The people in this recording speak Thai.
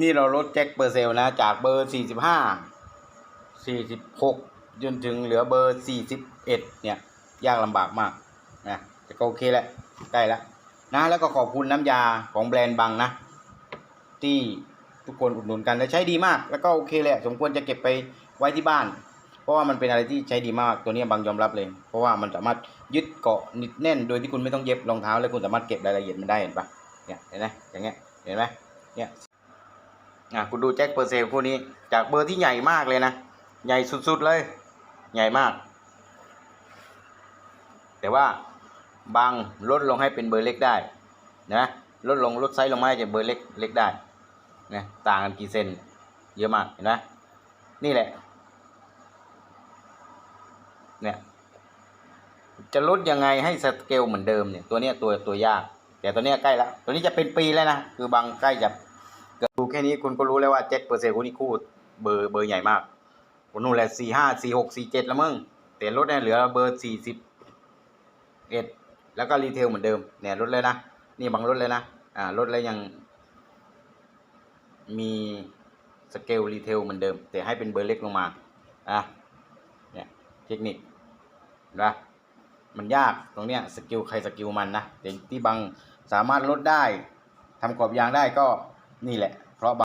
นี่เราลดแจ็คเปอร์เซลนะ จากเบอร์สี่สิบห้าสี่สิบหกจนถึงเหลือเบอร์สี่สิบเอ็ดเนี่ย ยากลำบากมากนะแต่ก็โอเคแหละใกล้แล้วนะ แล้วก็ขอบคุณน้ำยาของแบรนด์บังนะ ที่ทุกคนอุดหนุนกันและใช้ดีมาก แล้วก็โอเคเละสมควรจะเก็บไปไว้ที่บ้าน เพราะว่ามันเป็นอะไรที่ใช้ดีมากตัวนี้บางยอมรับเลย เพราะว่ามันสามารถยึดเกาะนิดแน่น โดยที่คุณไม่ต้องเย็บรองเท้า แล้วคุณสามารถเก็บรายละเอียดมันได้เห็นปะเนี่ยเห็นไหมอย่างเงี้ยเห็นไหมเนี่ย อะคุณดูแจ็คเปอร์เซลคู่นี้ จากเบอร์ที่ใหญ่มากเลยนะ ใหญ่สุดๆเลย ใหญ่มาก แต่ว่าบางลดลงให้เป็นเบอร์เล็กได้นะลดลงลดไซส์ลงมาให้เบอร์เล็กเล็กได้นะต่างกันกี่เซนเยอะมากเห็นไหมนี่แหละเนี่ยจะลดยังไงให้สเกลเหมือนเดิมเนี่ยตัวเนี้ยตัวตัวยาก แต่ตัวเนี้ยใกล้แล้วตัวนี้จะเป็นปีแล้วนะคือบางใกล้จะ แค่นี้คุณก็รู้แล้วว่าเจ็ดเปอร์เซ็นต์คุณนี่คู่เบอร์เบอร์ใหญ่มากคนนู้นแหละสี่ห้าสี่หกสี่เจ็ดล้วมึงแต่ลดเนี่ยเหลือเบอร์สี่สิบเอ็ดแล้วก็รีเทลเหมือนเดิมเนี่ยลดเลยนะนี่บางลดเลยนะอ่าลดแล้วยัง มีสเกลรีเทลเหมือนเดิม แต่ให้เป็นเบอร์เล็กลงมาอะเนี่ยเทคนิคนะมันยากตรงเนี้ยสกิลใครสกิลมันนะแต่ที่บางสามารถลดได้ทำกรอบยางได้ก็นี่แหละ เพราะบาง